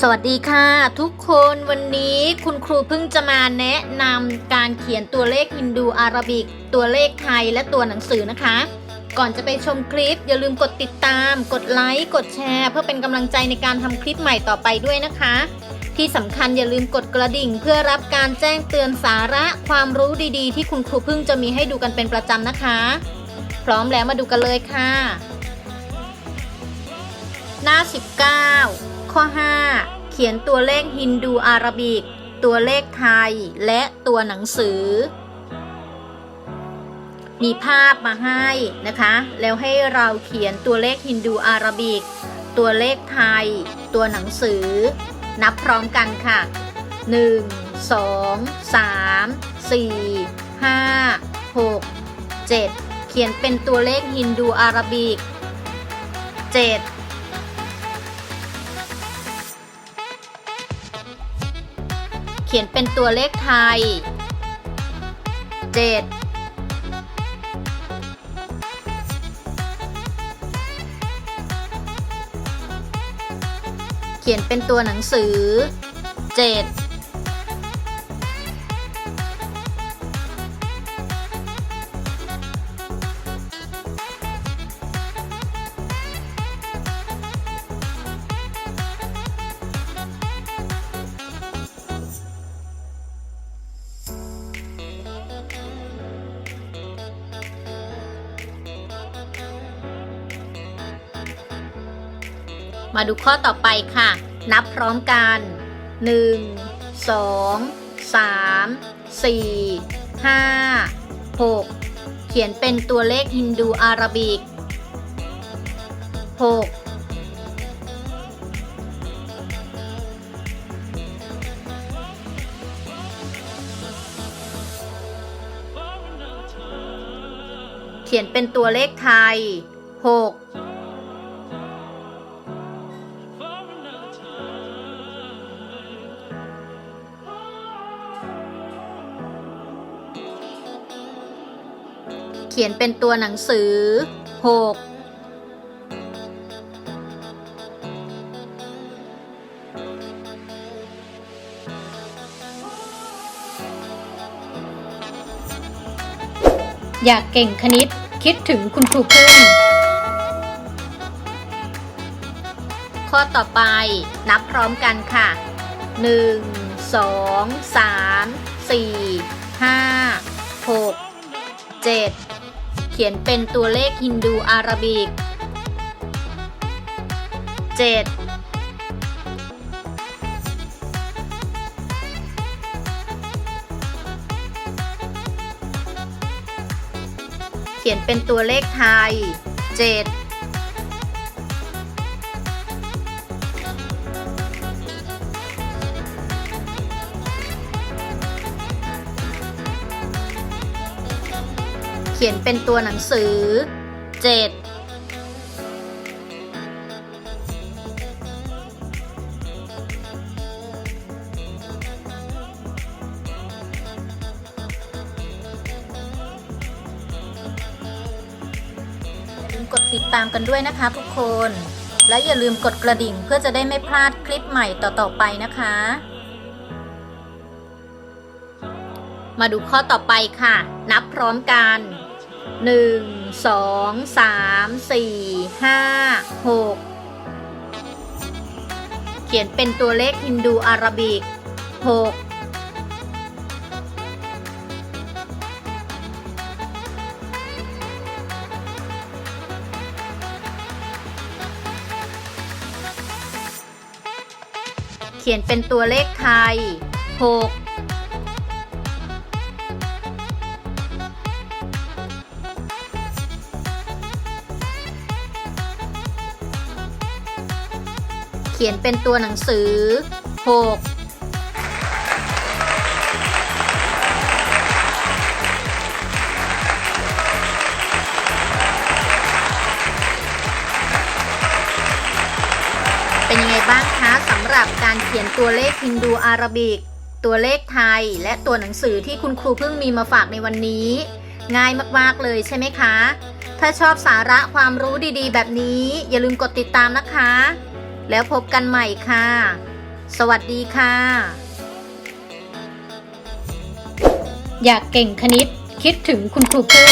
สวัสดีค่ะ ทุกคนวันนี้คุณครูเพิ่งจะมาแนะนำการเขียนตัวเลขฮินดูอาราบิก ตัวเลขไทยและตัวหนังสือนะคะ ก่อนจะไปชมคลิป อย่าลืมกดติดตาม กดไลค์กดแชร์ เพื่อเป็นกำลังใจในการทำคลิปใหม่ต่อไปด้วยนะคะ ที่สำคัญอย่าลืมกดกระดิ่ง เพื่อรับการแจ้งเตือนสาระความรู้ดีๆ ที่คุณครูเพิ่งจะมีให้ดูกันเป็นประจำนะคะ พร้อมแล้วมาดูกันเลยค่ะ หน้า 19 ข้อ 5 เขียนตัวเลขฮินดูอาราบิก ตัวเลขไทย และตัวหนังสือ มีภาพมาให้นะคะ แล้วให้เราเขียนตัวเลขฮินดูอาราบิก ตัวเลขไทย ตัวหนังสือ นับพร้อมกันค่ะ 1 2 3 4 5 6 7 เขียนเป็นตัวเลขฮินดูอาราบิก 7 ขียนเป็นตัวเลขไทย 7 เขียนเป็นตัวหนังสือ 7 มาดูข้อต่อไปค่ะ นับพร้อมกัน 1 2 3 4 5 6 เขียนเป็นตัวเลขฮินดูอาราบิก 6 เขียนเป็นตัวเลขไทย 6 ขียนเป็นตัวหนังสือ 6อยากเก่งคณิตคิดถึงคุณครูพึ่งข้อต่อไปนับพร้อมกันค่ะ 1 2 3 4 5 6 7 เขียนเป็นตัวเลขฮินดูอาราบิก7เขียนเป็นตัวเลขไทย 7 ขียนเป็นตัวหนังสือ 7กดติดตามกันด้วยนะคะทุกคน และอย่าลืมกดกระดิ่งเพื่อจะได้ไม่พลาดคลิปใหม่ต่อๆไปนะคะ มาดูข้อต่อไปค่ะ นับพร้อมกัน 1 2 3 4 5 6เขียนเป็นตัวเลขฮินดูอาราบิก6เขียนเป็นตัวเลขไทย6 เขียนเป็นตัวหนังสือ 6เป็นยังไงบ้างคะสำหรับการเขียนตัวเลขฮินดูอาราบิก ตัวเลขไทย และตัวหนังสือที่คุณครูเพิ่งมีมาฝากในวันนี้ ง่ายมาก ๆ เลยใช่ไหมคะ ถ้าชอบสาระความรู้ดีๆ แบบนี้ อย่าลืมกดติดตามนะคะ แล้วพบกันใหม่ค่ะ สวัสดีค่ะ อยากเก่งคณิตคิดถึงคุณครูพึ่ง